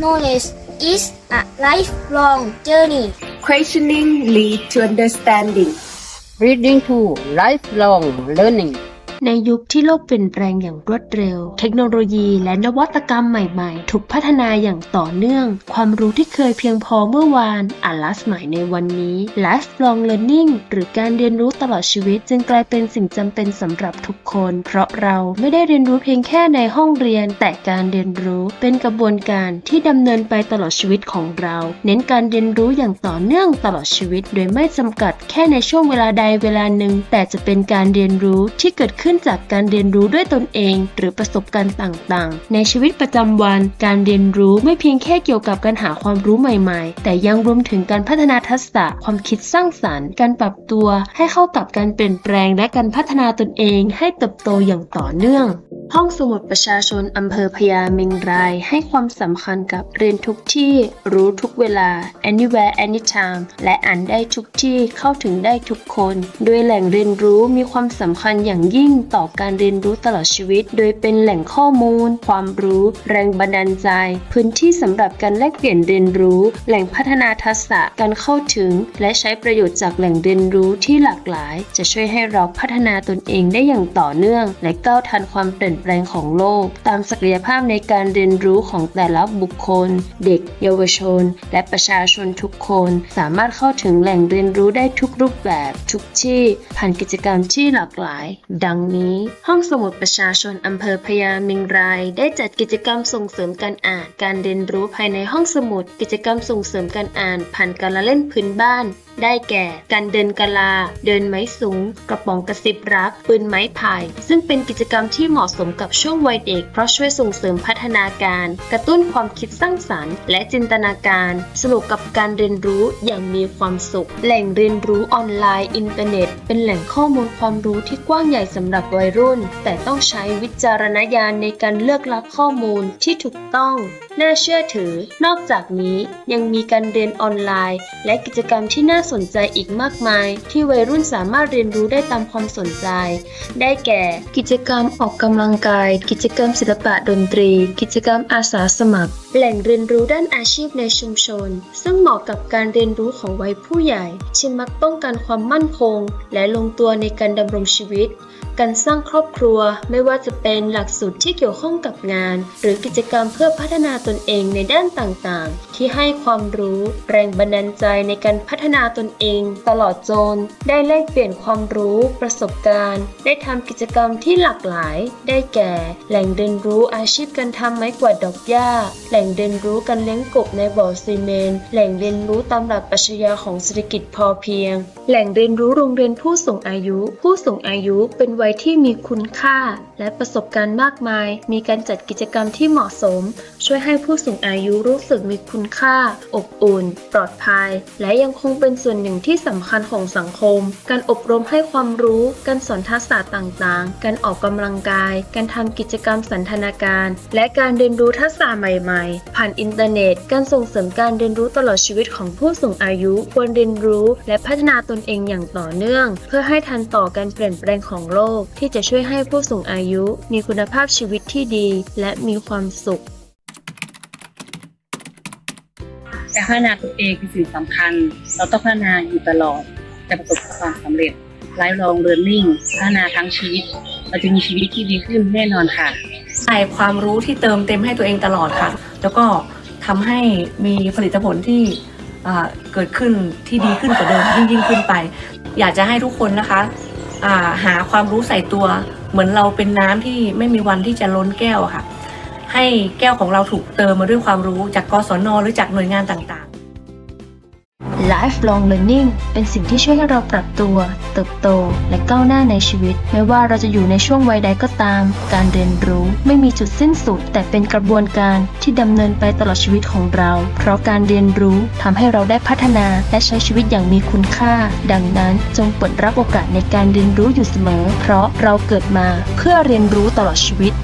Knowledge is a lifelong journey. Questioning leads to understanding. Reading to lifelong learning ในยุคที่โลกเปลี่ยนแปลงอย่างรวดเร็ว เทคโนโลยีและนวัตกรรมใหม่ๆ ถูกพัฒนาอย่างต่อเนื่อง ความรู้ที่เคยเพียงพอเมื่อวานอาจล้าสมัยในวันนี้ lifelong learning หรือการเรียนรู้ตลอดชีวิต จึงกลายเป็นสิ่งจำเป็นสำหรับทุกคน เพราะเราไม่ได้เรียนรู้เพียงแค่ในห้องเรียน แต่การเรียนรู้เป็นกระบวนการที่ดำเนินไปตลอดชีวิตของเรา เน้นการเรียนรู้อย่างต่อเนื่องตลอดชีวิต โดยไม่จำกัดแค่ในช่วงเวลาใดเวลาหนึ่งแต่จะเป็นการเรียนรู้ที่เกิดขึ้นจากการเรียนรู้ด้วยตนเอง หรือประสบการณ์ต่างๆ ในชีวิตประจำวัน การเรียนรู้ไม่เพียงแค่เกี่ยวกับการหาความรู้ใหม่ๆ แต่ยังรวมถึงการพัฒนาทักษะ ความคิดสร้างสรรค์ การปรับตัว ให้เข้ากับการเปลี่ยนแปลง และการพัฒนาตนเองให้เติบโตอย่างต่อเนื่อง ห้องสมุดประชาชนอำเภอพญาเมงราย ให้ความสำคัญกับเรียนทุกที่รู้ทุกเวลา anywhere anytime และอ่านได้ทุกที่เข้าถึงได้ทุกคน โดยแหล่งเรียนรู้มีความสำคัญอย่างยิ่งต่อการเรียนรู้ตลอดชีวิต โดยเป็นแหล่งข้อมูล ความรู้ แรงบันดาลใจ พื้นที่สำหรับการแลกเปลี่ยนเรียนรู้ แหล่งพัฒนาทักษะการเข้าถึง และใช้ประโยชน์จากแหล่งเรียนรู้ที่หลากหลาย จะช่วยให้เราพัฒนาตนเองได้อย่างต่อเนื่อง และก้าวทันความเปลี่ยนแปลงของโลก ตามศักยภาพในการเรียนรู้ของแต่ละบุคคล เด็ก เยาวชน และประชาชนทุกคน สามารถเข้าถึงแหล่งเรียนรู้ได้ทุกรูปแบบทุกที่ผ่านกิจกรรมที่หลากหลาย ดังนี้ ห้องสมุดประชาชนอำเภอพญาเมงราย ได้จัดกิจกรรมส่งเสริมการอ่าน การเรียนรู้ภายในห้องสมุด กิจกรรมส่งเสริมการอ่าน ผ่านการละเล่นพื้นบ้าน ได้แก่ การเดินกะลา เดินไม้สูง กระป๋องกระซิบรัก ปืนไม้ไผ่ซึ่งเป็นกิจกรรมที่เหมาะสมกับช่วงวัยเด็ก เพราะช่วยส่งเสริมพัฒนาการ กระตุ้นความคิดสร้างสรรค์ และจินตนาการ สนุกกับการเรียนรู้อย่างมีความสุข แหล่งเรียนรู้ออนไลน์อินเทอร์เน็ต เป็นแหล่งข้อมูลความรู้ที่กว้างใหญ่สำหรับวัยรุ่น แต่ต้องใช้วิจารณญาณในการเลือกรับข้อมูลที่ถูกต้อง น่าเชื่อถือ นอกจากนี้ยังมีการเรียนออนไลน์ และกิจกรรมที่น่าสนใจอีกมากมาย ที่วัยรุ่นสามารถเรียนรู้ได้ตามความสนใจ ได้แก่ กิจกรรมออกกำลังกาย กิจกรรมศิลปะดนตรี กิจกรรมอาสาสมัคร แหล่งเรียนรู้ด้านอาชีพในชุมชน ซึ่งเหมาะกับการเรียนรู้ของวัยผู้ใหญ่ ที่มักต้องการความมั่นคง และลงตัวในการดำรงชีวิต การสร้างครอบครัว ไม่ว่าจะเป็นหลักสูตรที่เกี่ยวข้องกับงาน หรือกิจกรรมเพื่อพัฒนาตนเองในด้านต่างๆ ที่ให้ความรู้ แรงบันดาลใจในการพัฒนาตนเอง ตลอดจน ได้แลกเปลี่ยนความรู้ ประสบการณ์ ได้ทำกิจกรรมที่หลากหลาย ได้แก่ แหล่งเรียนรู้อาชีพการทำไม้กวาดดอกหญ้า แหล่งเรียนรู้การเลี้ยงกบในบ่อซีเมนต์แหล่งเรียนรู้ตามหลักปรัชญาของเศรษฐกิจพอเพียง แหล่งเรียนรู้โรงเรียนผู้สูงอายุ ผู้สูงอายุเป็นวัยที่มีคุณค่า และประสบการณ์มากมาย มีการจัดกิจกรรมที่เหมาะสม ช่วยให้ผู้สูงอายุรู้สึกมีคุณค่า อบอุ่น ปลอดภัย และยังคงเป็นส่วนหนึ่งที่สำคัญของสังคม การอบรมให้ความรู้ การสอนทักษะต่างๆ การออกกำลังกาย การทำกิจกรรมสันทนาการ และการเรียนรู้ทักษะใหม่ๆ ผ่านอินเทอร์เน็ต การส่งเสริมการเรียนรู้ตลอดชีวิตของผู้สูงอายุ ควรเรียนรู้ และพัฒนาตนเองอย่างต่อเนื่อง เพื่อให้ทันต่อการเปลี่ยนแปลงของโลกที่จะช่วยให้ผู้สูงอายุมีคุณภาพชีวิตที่ดี และมีความสุข การพัฒนาตัวเองคือสิ่งสำคัญ เราต้องพัฒนาอยู่ตลอดจะประสบความสำเร็จ lifelong learning พัฒนาทั้งชีวิต เราจะมีชีวิตที่ดีขึ้นแน่นอนค่ะใส่ความรู้ที่เติมเต็มให้ตัวเองตลอดค่ะ แล้วก็ทำให้มีผลิตผลที่อ่าเกิดขึ้นที่ดีขึ้นกว่าเดิมยิ่งยิ่งขึ้นไป อยากจะให้ทุกคนนะคะอ่า หาความรู้ใส่ตัว เหมือนเราเป็นน้ำที่ไม่มีวันที่จะล้นแก้วค่ะ ให้แก้วของเราถูกเติมมาด้วยความรู้จากกศนหรือจากหน่วยงานต่างๆ Lifelong Learning เป็นสิ่งที่ช่วยให้เราปรับตัว เติบโต และก้าวหน้าในชีวิต ไม่ว่าเราจะอยู่ในช่วงวัยใดก็ตาม การเรียนรู้ไม่มีจุดสิ้นสุด แต่เป็นกระบวนการที่ดำเนินไปตลอดชีวิตของเรา เพราะการเรียนรู้ทำให้เราได้พัฒนาและใช้ชีวิตอย่างมีคุณค่า ดังนั้นจงเปิดรับโอกาสในการเรียนรู้อยู่เสมอ เพราะเราเกิดมาเพื่อเรียนรู้ตลอดชีวิต